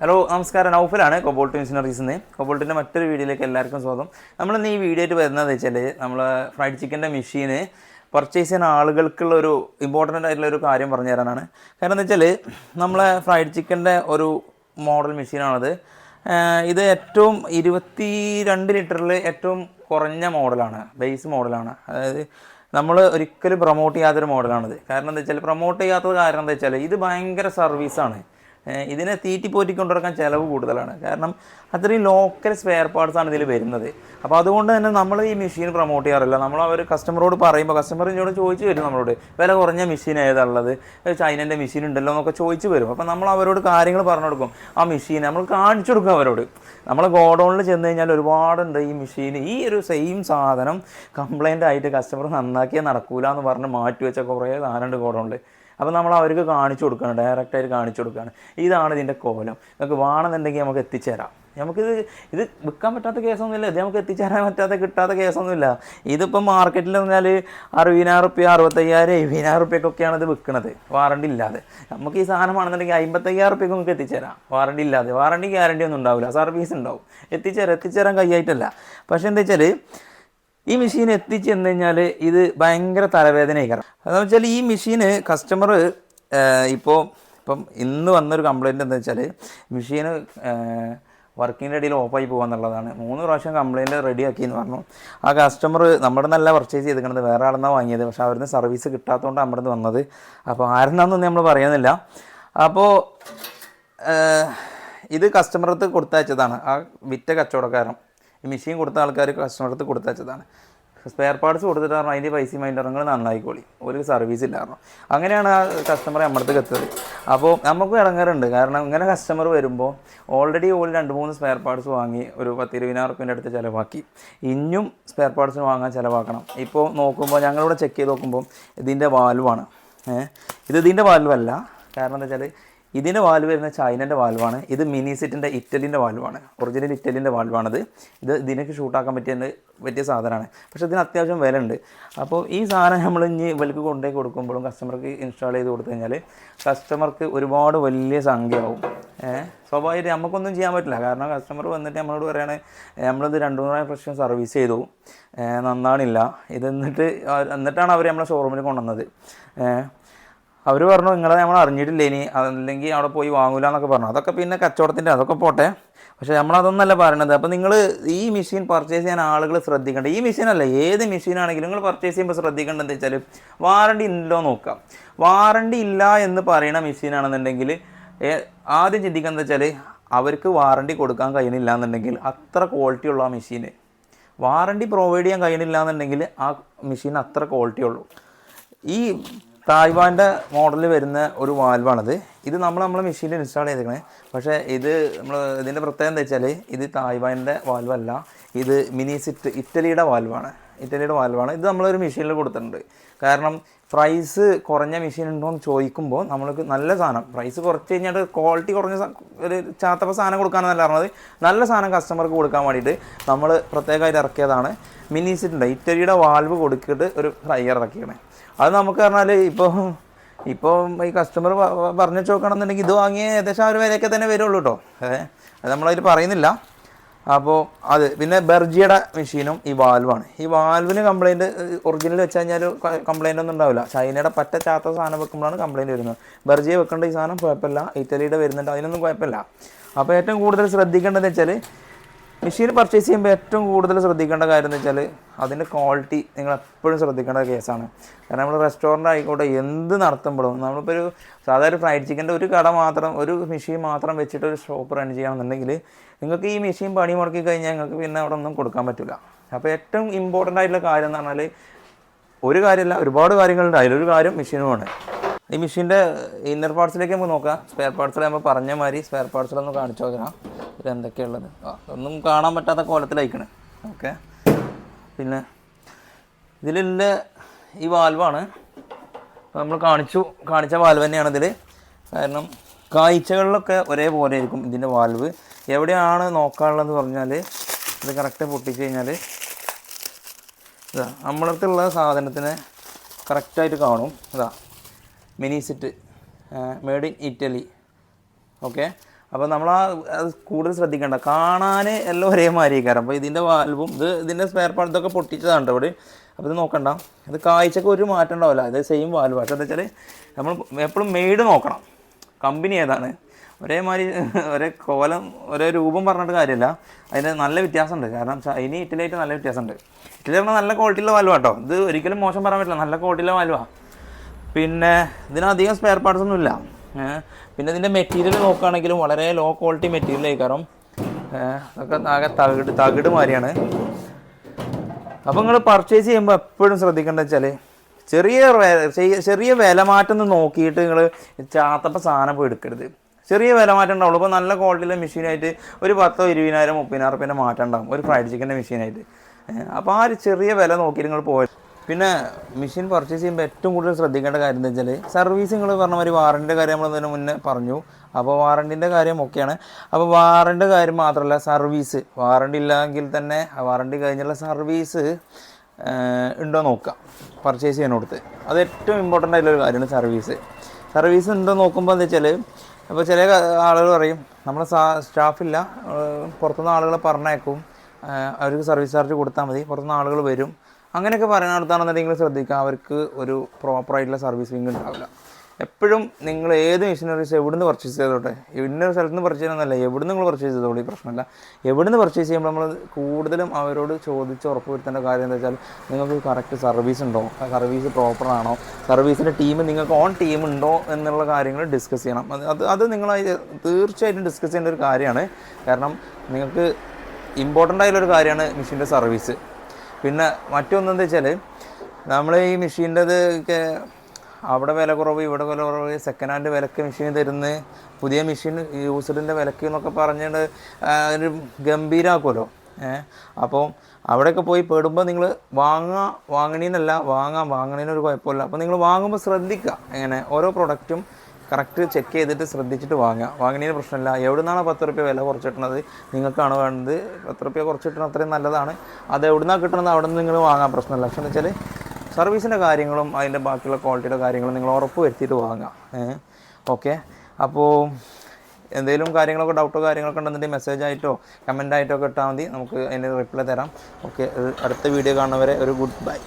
Hello നമസ്കാരം. നൗഫലാണ് cobalt missionaries നിന്ന് കൊബോൾട്ടിന്റെ മറ്റൊരു വീഡിയോയിലേക്ക് എല്ലാവർക്കും സ്വാഗതം. നമ്മൾ ഇന്ന് ഈ വീഡിയോ ആയിട്ട് വരുന്നത് വെച്ചാൽ നമ്മൾ ഫ്രൈഡ് ചിക്കന്റെ മെഷീന് പർച്ചേസ് ചെയ്യുന്ന ആളുകൾക്കുള്ള ഒരു ഇമ്പോർട്ടന്റ് ആയിട്ടുള്ള ഒരു കാര്യം പറഞ്ഞു തരാനാണ്. കാരണം എന്താ വെച്ചാൽ നമ്മളെ ഫ്രൈഡ് ചിക്കന്റെ ഒരു മോഡൽ മെഷീനാണത് ഇത് ഏറ്റവും ഇരുപത്തി രണ്ട് ലിറ്ററിൽ ഏറ്റവും കുറഞ്ഞ മോഡലാണ് ബേസ് മോഡലാണ് അതായത് നമ്മൾ ഒരിക്കലും പ്രൊമോട്ട് ചെയ്യാത്തൊരു മോഡലാണിത് കാരണം എന്താ വെച്ചാൽ പ്രൊമോട്ട് ചെയ്യാത്തത് കാരണം എന്താ വെച്ചാൽ ഇത് ഭയങ്കര സർവീസാണ് ഇതിനെ തീറ്റി പോറ്റി കൊണ്ടുനടക്കാൻ ചിലവ് കൂടുതലാണ്. കാരണം അത്രയും ലോക്കൽ സ്പെയർ പാർട്സ് ആണ് ഇതിൽ വരുന്നത്. അപ്പോൾ അതുകൊണ്ട് തന്നെ നമ്മൾ ഈ മെഷീൻ പ്രൊമോട്ട് ചെയ്യാറില്ല. നമ്മൾ അവർ കസ്റ്റമറോട് പറയുമ്പോൾ കസ്റ്റമർ എന്നോട് ചോദിച്ചു വരും നമ്മളോട്. വില കുറഞ്ഞ മെഷീൻ ഏതാണുള്ളത് ചൈനന്റെ മെഷീൻ ഉണ്ടല്ലോ എന്നൊക്കെ ചോദിച്ചു വരും. അപ്പോൾ നമ്മൾ അവരോട് കാര്യങ്ങൾ പറഞ്ഞു കൊടുക്കും. ആ മെഷീൻ നമ്മൾ കാണിച്ചു കൊടുക്കും അവരോട്. നമ്മൾ ഗോഡൗണിൽ ചെന്ന് കഴിഞ്ഞാൽ ഒരുപാടുണ്ട് ഈ മെഷീൻ ഈ ഒരു സെയിം സാധനം കംപ്ലൈന്റ് ആയിട്ട് കസ്റ്റമർ നന്നാക്കിയാൽ നടക്കൂല എന്ന് പറഞ്ഞ് മാറ്റി വെച്ച കുറേ സാധനമുണ്ട് ഗോഡൗണിൽ അപ്പോൾ നമ്മൾ അവർക്ക് കാണിച്ചു കൊടുക്കുകയാണ് ഡയറക്റ്റായിട്ട് കാണിച്ചു കൊടുക്കുകയാണ് ഇതാണ് ഇതിന്റെ കോലം. നിങ്ങൾക്ക് വേണമെന്നുണ്ടെങ്കിൽ നമുക്ക് എത്തിച്ചേരാം. നമുക്കിത് ഇത് വിൽക്കാൻ പറ്റാത്ത കേസൊന്നുമില്ല. ഇത് നമുക്ക് എത്തിച്ചേരാൻ പറ്റാത്ത കിട്ടാത്ത കേസൊന്നുമില്ല. ഇതിപ്പം മാർക്കറ്റിൽ പറഞ്ഞാൽ അറുപതിനായിരം റുപ്യ അറുപത്തയ്യായിരം എഴുപതിനായിരം റുപ്യക്കൊക്കെയാണ് ഇത് വിൽക്കുന്നത് വാറണ്ടി ഇല്ലാതെ. നമുക്ക് ഈ സാധനമാണെന്നുണ്ടെങ്കിൽ അമ്പത്തയ്യായിരം റുപ്യക്ക് നമുക്ക് എത്തിച്ചേരാം. വാറണ്ടി ഇല്ലാതെ. വാറണ്ടി ഗ്യാരണ്ടി ഒന്നും ഉണ്ടാവില്ല. സർവീസ് ഉണ്ടാവും. എത്തിച്ചേരാം. എത്തിച്ചേരാൻ കൈയായിട്ടല്ല പക്ഷേ എന്താ വെച്ചാൽ ഈ മെഷീൻ എത്തിച്ചെന്ന് കഴിഞ്ഞാൽ ഇത് ഭയങ്കര തലവേദനയായിരിക്കണം അതെന്ന് വെച്ചാൽ ഈ മെഷീന് കസ്റ്റമർ ഇപ്പോൾ ഇപ്പം ഇന്ന് വന്നൊരു കംപ്ലൈന്റ് എന്താ വെച്ചാൽ മെഷീന് വർക്കിന്റെ ഇടയിൽ ഓഫായി പോകുക എന്നുള്ളതാണ്. മൂന്ന് പ്രാവശ്യം കംപ്ലൈന്റ് റെഡിയാക്കി എന്ന് പറഞ്ഞു. ആ കസ്റ്റമർ നമ്മുടെ നല്ല പർച്ചേസ് ചെയ്തിരിക്കുന്നത്. വേറെ ആളെന്നാണ് വാങ്ങിയത്. പക്ഷെ അവിടുന്ന് സർവീസ് കിട്ടാത്തതുകൊണ്ട് നിന്ന് വന്നത്. അപ്പോൾ ആരെന്നാന്നൊന്നും നമ്മൾ പറയുന്നില്ല അപ്പോൾ ഇത് കസ്റ്റമർ അടുത്ത് കൊടുത്തയച്ചതാണ്. ആ വിറ്റ കച്ചവടക്കാരൻ. മെഷീൻ കൊടുത്ത ആൾക്കാർ കസ്റ്റമർ അടുത്ത് കൊടുത്തയച്ചതാണ് സ്പെയർ പാർട്സ് കൊടുത്തിട്ട് പറഞ്ഞു അതിന്റെ പൈസയും അതിന്റെ നിങ്ങൾ നന്നായിക്കോളി. ഒരു സർവീസ് ഇല്ലായിരുന്നു. അങ്ങനെയാണ് ആ കസ്റ്റമർ നമ്മുടെ എത്തത് അപ്പോൾ നമുക്ക് ഇറങ്ങാറുണ്ട് കാരണം ഇങ്ങനെ കസ്റ്റമർ വരുമ്പോൾ ഓൾറെഡി ഓൾ രണ്ട് മൂന്ന് സ്പെയർ പാർട്സ് വാങ്ങി ഒരു പത്ത് ഇരുപതിനായിരം റുപ്യന്റെ അടുത്ത് ചിലവാക്കി. ഇനിയും സ്പെയർ പാർട്സിന് വാങ്ങാൻ ചിലവാക്കണം. ഇപ്പോൾ നോക്കുമ്പോൾ ഞങ്ങളിവിടെ ചെക്ക് ചെയ്ത് നോക്കുമ്പോൾ ഇതിന്റെ വാൽവാണ് ഇത് ഇതിന്റെ വാൽവല്ല കാരണം എന്താ വെച്ചാൽ ഇതിന്റെ വാൽവ് വരുന്ന ചൈനന്റെ വാൽവാണ് ഇത് മിനി സെറ്റിന്റെ ഇറ്റലിന്റെ വാൽവാണ് ഒറിജിനൽ ഇറ്റലിന്റെ വാൽവാണത് ഇത് ഇതിനൊക്കെ ഷൂട്ടാക്കാൻ പറ്റിയ പറ്റിയ സാധനമാണ്. പക്ഷേ ഇതിന് അത്യാവശ്യം വില ഉണ്ട്. അപ്പോൾ ഈ സാധനം നമ്മൾ ഇനി ഇവർക്ക് കൊണ്ടുപോയി കൊടുക്കുമ്പോഴും കസ്റ്റമർക്ക് ഇൻസ്റ്റാൾ ചെയ്ത് കൊടുത്തു കഴിഞ്ഞാൽ കസ്റ്റമർക്ക് ഒരുപാട് വലിയ സംഖ്യ ആവും സ്വാഭാവികമായിട്ട് നമുക്കൊന്നും ചെയ്യാൻ പറ്റില്ല. കാരണം കസ്റ്റമർ വന്നിട്ട് നമ്മളോട് പറയുകയാണ് നമ്മളിത് രണ്ടു മൂന്ന് പ്രാവശ്യം സർവീസ് ചെയ്തു. നന്നാണില്ല. ഇത് എന്നിട്ട് എന്നിട്ടാണ് അവർ നമ്മളെ ഷോറൂമിൽ കൊണ്ടുവന്നത്. അവർ പറഞ്ഞു നിങ്ങളെ നമ്മൾ അറിഞ്ഞിട്ടില്ല ഇനി. അല്ലെങ്കിൽ അവിടെ പോയി വാങ്ങൂല എന്നൊക്കെ പറഞ്ഞു. അതൊക്കെ പിന്നെ കച്ചവടത്തിന്റെ അതൊക്കെ പോട്ടെ. പക്ഷേ നമ്മളതൊന്നല്ല പറയണത്. അപ്പോൾ നിങ്ങൾ ഈ മെഷീൻ പർച്ചേസ് ചെയ്യാൻ ആളുകൾ ശ്രദ്ധിക്കേണ്ട? ഈ മെഷീൻ മെഷീനല്ല ഏത് മെഷീനാണെങ്കിലും നിങ്ങൾ പർച്ചേസ് ചെയ്യുമ്പോൾ ശ്രദ്ധിക്കേണ്ടത് വെച്ചാൽ വാറണ്ടി ഉണ്ടോ നോക്കാം. വാറണ്ടി ഇല്ല എന്ന് പറയുന്ന മെഷീനാണെന്നുണ്ടെങ്കിൽ ആദ്യം ചിന്തിക്കുന്നത് വെച്ചാൽ അവർക്ക് വാറണ്ടി കൊടുക്കാൻ കഴിയുന്നില്ല എന്നുണ്ടെങ്കിൽ അത്ര ക്വാളിറ്റി ഉള്ള ആ മെഷീന് വാറണ്ടി പ്രൊവൈഡ് ചെയ്യാൻ കഴിയുന്നില്ല എന്നുണ്ടെങ്കിൽ ആ മെഷീൻ അത്ര ക്വാളിറ്റി ഉള്ളൂ. ഈ തായ്വാന്റെ മോഡലിൽ വരുന്ന ഒരു വാൽവാണിത് ഇത് നമ്മൾ നമ്മളെ മെഷീനിൽ ഇൻസ്റ്റാൾ ചെയ്തേക്കണേ. പക്ഷേ ഇത് നമ്മൾ ഇതിന്റെ പ്രത്യേകത എന്താ വെച്ചാൽ ഇത് തായ്വാന്റെ വാൽവല്ല ഇത് മിനി സിറ്റ് ഇറ്റലിയുടെ വാൽവാണ് ഇറ്റലിയുടെ വാൽവാണ് ഇത് നമ്മളൊരു മെഷീനിൽ കൊടുത്തിട്ടുണ്ട്. കാരണം പ്രൈസ് കുറഞ്ഞ മെഷീൻ ഉണ്ടോ എന്ന് ചോദിക്കുമ്പോൾ നമ്മൾക്ക് നല്ല സാധനം. പ്രൈസ് കുറച്ച് കഴിഞ്ഞാൽ ക്വാളിറ്റി കുറഞ്ഞ ഒരു ചാത്തപ്പ സാധനം കൊടുക്കാനാണ് പറഞ്ഞത്. നല്ല സാധനം കസ്റ്റമർക്ക് കൊടുക്കാൻ വേണ്ടിയിട്ട് നമ്മൾ പ്രത്യേകമായിട്ട് ഇറക്കിയതാണ്. മിനി സിറ്റുണ്ട് ഇറ്റലിയുടെ വാൽവ് കൊടുത്തിട്ട് ഒരു ഫ്രൈ ഇറക്കിയാണ് അത് നമുക്ക് പറഞ്ഞാൽ ഇപ്പോൾ ഇപ്പോൾ ഈ കസ്റ്റമർ പറഞ്ഞു നോക്കണമെന്നുണ്ടെങ്കിൽ ഇത് വാങ്ങിയ ഏകദേശം ആ ഒരു വിലയൊക്കെ തന്നെ വരുള്ളൂ കേട്ടോ ഏഹ് അത് നമ്മളതിൽ പറയുന്നില്ല. അപ്പോൾ അത് പിന്നെ ബെർജിയുടെ മെഷീനും ഈ വാൽവാണ്. ഈ വാൽവിന് കംപ്ലൈന്റ് ഒറിജിനൽ വെച്ച് കഴിഞ്ഞാൽ കംപ്ലൈന്റ് ഒന്നും ഉണ്ടാവില്ല. ചൈനയുടെ പറ്റ ചാത്ത സാധനം വെക്കുമ്പോഴാണ് കംപ്ലൈന്റ് വരുന്നത്. ബെർജിയെ വെക്കേണ്ട ഈ സാധനം കുഴപ്പമില്ല. ഇറ്റലിയുടെ വരുന്നുണ്ട്. അതിനൊന്നും കുഴപ്പമില്ല. അപ്പോൾ ഏറ്റവും കൂടുതൽ ശ്രദ്ധിക്കേണ്ടതെന്ന് വെച്ചാൽ മെഷീൻ പർച്ചേസ് ചെയ്യുമ്പോൾ ഏറ്റവും കൂടുതൽ ശ്രദ്ധിക്കേണ്ട കാര്യം എന്ന് വെച്ചാൽ അതിന്റെ ക്വാളിറ്റി നിങ്ങൾ എപ്പോഴും ശ്രദ്ധിക്കേണ്ട കേസാണ്. കാരണം നമ്മൾ റെസ്റ്റോറന്റ് ആയിക്കോട്ടെ എന്ത് നടത്തുമ്പോഴും നമ്മളിപ്പോൾ ഒരു സാധാരണ ഫ്രൈഡ് ചിക്കന്റെ ഒരു കട മാത്രം ഒരു മെഷീൻ മാത്രം വെച്ചിട്ട് ഒരു ഷോപ്പ് റൺ ചെയ്യണമെന്നുണ്ടെങ്കിൽ നിങ്ങൾക്ക് ഈ മെഷീൻ പണി മുടക്കി കഴിഞ്ഞാൽ നിങ്ങൾക്ക് പിന്നെ അവിടെ ഒന്നും കൊടുക്കാൻ പറ്റില്ല അപ്പോൾ ഏറ്റവും ഇമ്പോർട്ടന്റ് ആയിട്ടുള്ള കാര്യം എന്ന് പറഞ്ഞാൽ ഒരു കാര്യമല്ല ഒരുപാട് കാര്യങ്ങളുണ്ട്. അതിലൊരു കാര്യം മെഷീനുമാണ് ഈ മെഷീന്റെ ഇന്നർ പാർട്സിലേക്ക് നമുക്ക് നോക്കാം. സ്പെയർ പാർട്സിൽ നമ്മൾ പറഞ്ഞ മാതിരി സ്പെയർ പാർട്സിലൊന്ന് കാണിച്ചു നോക്കാം. എന്തൊക്കെയുള്ളത്? ആ ഒന്നും കാണാൻ പറ്റാത്ത കോലത്തിലായിക്കണേ. ഓക്കെ. പിന്നെ ഇതിലുള്ള ഈ വാൽവാണ്. നമ്മൾ കാണിച്ചു കാണിച്ച വാൽവ് തന്നെയാണ് ഇതിൽ കാരണം കാഴ്ചകളിലൊക്കെ ഒരേപോലെ ആയിരിക്കും ഇതിന്റെ വാൽവ്. എവിടെയാണ് നോക്കാനുള്ളതെന്ന് പറഞ്ഞാൽ ഇത് കറക്റ്റ് പൊട്ടിച്ച് കഴിഞ്ഞാൽ ഇതാ നമ്മളടുത്തുള്ള സാധനത്തിന് കറക്റ്റായിട്ട് കാണും. ഇതാ mini set made in Italy okay. അപ്പോൾ നമ്മൾ ആ അത് കൂടുതൽ ശ്രദ്ധിക്കേണ്ട. കാണാൻ എല്ലാം ഒരേ കാരണം അപ്പോൾ ഇതിന്റെ വാൽവും ഇത് ഇതിന്റെ സ്പെയർ പാർട്ട് ഇതൊക്കെ പൊട്ടിച്ചതാണ് ഇവിടെ. അപ്പോൾ ഇത് നോക്കണ്ട. ഇത് കാഴ്ചക്ക് ഒരു മാറ്റം ഉണ്ടാവില്ല. അത് സെയിം വാൽവ് പക്ഷേ എന്താ വെച്ചാൽ നമ്മൾ എപ്പോഴും മെയ്ഡ് നോക്കണം. കമ്പനി ഏതാണ്? ഒരേമാതിരി ഒരേ കോലം ഒരേ രൂപം പറഞ്ഞിട്ട് കാര്യമില്ല. അതിന് നല്ല വ്യത്യാസമുണ്ട്. കാരണം ഇനി ഇറ്റലിയായിട്ട് നല്ല വ്യത്യാസമുണ്ട്. ഇറ്റലി പറഞ്ഞാൽ നല്ല ക്വാളിറ്റിയുള്ള വാൽവ് കേട്ടോ ഇത് ഒരിക്കലും മോശം പറയാൻ പറ്റില്ല. നല്ല ക്വാളിറ്റിയുള്ള വാൽവാണ് പിന്നെ ഇതിനധികം സ്പെയർ പാർട്സ് ഒന്നും ഇല്ല ഏഹ് പിന്നെ ഇതിന്റെ മെറ്റീരിയൽ നോക്കുകയാണെങ്കിലും വളരെ ലോ ക്വാളിറ്റി മെറ്റീരിയൽ ആയിക്കാരം അതൊക്കെ ആകെ തകിട് തകിട് മാതിരിയാണ് അപ്പോൾ നിങ്ങൾ പർച്ചേസ് ചെയ്യുമ്പോൾ എപ്പോഴും ശ്രദ്ധിക്കേണ്ടത് വെച്ചാൽ ചെറിയ ചെറിയ- വില മാറ്റം നോക്കിയിട്ട് നിങ്ങൾ ചാത്തപ്പം സാധനം പോയി എടുക്കരുത്. ചെറിയ വില മാറ്റം ഉണ്ടാവുള്ളൂ. ഇപ്പോൾ നല്ല ക്വാളിറ്റിയിലെ മെഷീനായിട്ട് ഒരു പത്തോ ഇരുപതിനായിരം മുപ്പതിനായിരം റുപ്യേന്റെ മാറ്റം ഉണ്ടാകും ഒരു ഫ്രൈഡ് ചിക്കന്റെ മെഷീനായിട്ട് അപ്പോൾ ആ ഒരു ചെറിയ വില നോക്കിയിട്ട് നിങ്ങൾ പോയി പിന്നെ മെഷീൻ പർച്ചേസ് ചെയ്യുമ്പോൾ ഏറ്റവും കൂടുതൽ ശ്രദ്ധിക്കേണ്ട കാര്യം എന്താ വെച്ചാൽ സർവീസ് നിങ്ങൾ പറഞ്ഞ മാതിരി വാറണ്ടിന്റെ കാര്യം നമ്മൾ ഇതിന് മുന്നേ പറഞ്ഞു. അപ്പോൾ വാറണ്ടിന്റെ കാര്യം ഒക്കെയാണ്. അപ്പോൾ വാറണ്ടിന്റെ കാര്യം മാത്രമല്ല സർവീസ് വാറണ്ടി ഇല്ലെങ്കിൽ തന്നെ വാറണ്ടി കഴിഞ്ഞുള്ള സർവീസ് ഉണ്ടോ നോക്കുക പർച്ചേസ് ചെയ്യാനോടത്ത്. അത് ഏറ്റവും ഇമ്പോർട്ടന്റ് ആയിട്ടുള്ള ഒരു കാര്യമാണ് സർവീസ് സർവീസ് ഉണ്ടോ നോക്കുമ്പോൾ എന്താ വെച്ചാൽ അപ്പോൾ ചില ആളുകൾ പറയും നമ്മുടെ സ്റ്റാഫില്ല പുറത്തുനിന്ന് ആളുകളെ പറഞ്ഞേക്കും അവർക്ക് സർവീസ് ചാർജ് കൊടുത്താൽ മതി. പുറത്തുനിന്ന് ആളുകൾ വരും. അങ്ങനെയൊക്കെ പറയുന്ന നടത്താണെന്നുണ്ടെങ്കിൽ നിങ്ങൾ ശ്രദ്ധിക്കുക. അവർക്ക് ഒരു പ്രോപ്പറായിട്ടുള്ള സർവീസിങ് ഉണ്ടാവില്ല. എപ്പോഴും നിങ്ങൾ ഏത് മെഷീനറീസ് എവിടുന്ന് പർച്ചേസ് ചെയ്തോട്ടെ? ഇന്ന സ്ഥലത്ത് നിന്ന് പർച്ചേസ് ചെയ്യുന്നതല്ല. എവിടുന്ന് നിങ്ങൾ പർച്ചേസ് ചെയ്തോളൂ? ഈ പ്രശ്നമില്ല. എവിടുന്ന് പർച്ചേസ് ചെയ്യുമ്പോൾ നമ്മൾ കൂടുതലും അവരോട് ചോദിച്ച് ഉറപ്പ് വരുത്തേണ്ട കാര്യം എന്താ വെച്ചാൽ നിങ്ങൾക്ക് കറക്റ്റ് സർവീസ് ഉണ്ടോ? സർവീസ് പ്രോപ്പർ ആണോ? സർവീസിന്റെ ടീം നിങ്ങൾക്ക് ഓൺ ടീം ഉണ്ടോ എന്നുള്ള കാര്യങ്ങൾ ഡിസ്കസ് ചെയ്യണം. അത് അത് നിങ്ങൾ തീർച്ചയായിട്ടും ഡിസ്കസ് ചെയ്യേണ്ട ഒരു കാര്യമാണ്. കാരണം നിങ്ങൾക്ക് ഇമ്പോർട്ടന്റ് ആയിട്ടുള്ളൊരു കാര്യമാണ് മെഷീന്റെ സർവീസ് പിന്നെ മറ്റൊന്നെന്ന് വെച്ചാൽ നമ്മൾ ഈ മെഷീന്റെത് അവിടെ വില കുറവ് ഇവിടെ വില കുറവ് സെക്കൻഡ് ഹാൻഡ് വിലക്ക് മെഷീൻ തരുന്ന പുതിയ മെഷീൻ യൂസ്ഡിന്റെ വിലക്ക് എന്നൊക്കെ പറഞ്ഞിട്ട് ആ, ഒരു ഗംഭീരമാക്കുമല്ലോ ഏഹ് അപ്പോൾ അവിടെയൊക്കെ പോയി പെടുമ്പോൾ നിങ്ങൾ വാങ്ങാ വാങ്ങണീനല്ല വാങ്ങാം വാങ്ങണീനൊരു കുഴപ്പമില്ല. അപ്പോൾ നിങ്ങൾ വാങ്ങുമ്പോൾ ശ്രദ്ധിക്കുക എങ്ങനെ? ഓരോ പ്രൊഡക്റ്റും കറക്റ്റ് ചെക്ക് ചെയ്തിട്ട് ശ്രദ്ധിച്ചിട്ട് വാങ്ങുക വാങ്ങുന്നതിന് പ്രശ്നമില്ല. എവിടെ നിന്നാണ് പത്ത് റുപ്യ വില കുറച്ചിട്ടുള്ളത് നിങ്ങൾക്കാണ് വേണ്ടത്. പത്ത് റുപ്യ കുറച്ചിട്ടുന്നത് അത്രയും നല്ലതാണ്. അത് എവിടെ നിന്നാണ് കിട്ടുന്നത് അവിടെ നിന്ന് നിങ്ങൾ വാങ്ങാൻ പ്രശ്നമില്ല. പക്ഷേ എന്ന് വെച്ചാൽ സർവീസിന്റെ കാര്യങ്ങളും അതിന്റെ ബാക്കിയുള്ള ക്വാളിറ്റിയുടെ കാര്യങ്ങളും നിങ്ങൾ ഉറപ്പ് വരുത്തിയിട്ട് വാങ്ങുക ഓക്കെ? അപ്പോൾ എന്തെങ്കിലും കാര്യങ്ങളൊക്കെ ഡൗട്ടോ കാര്യങ്ങളൊക്കെ ഉണ്ടെന്നുണ്ടെങ്കിൽ മെസ്സേജ് ആയിട്ടോ കമന്റ് ആയിട്ടോ ഒക്കെ ഇട്ടാൽ മതി. നമുക്ക് അതിന്റെ റിപ്ലൈ തരാം. ഓക്കെ? അടുത്ത വീഡിയോ കാണുന്നവരെ ഒരു ഗുഡ് ബൈ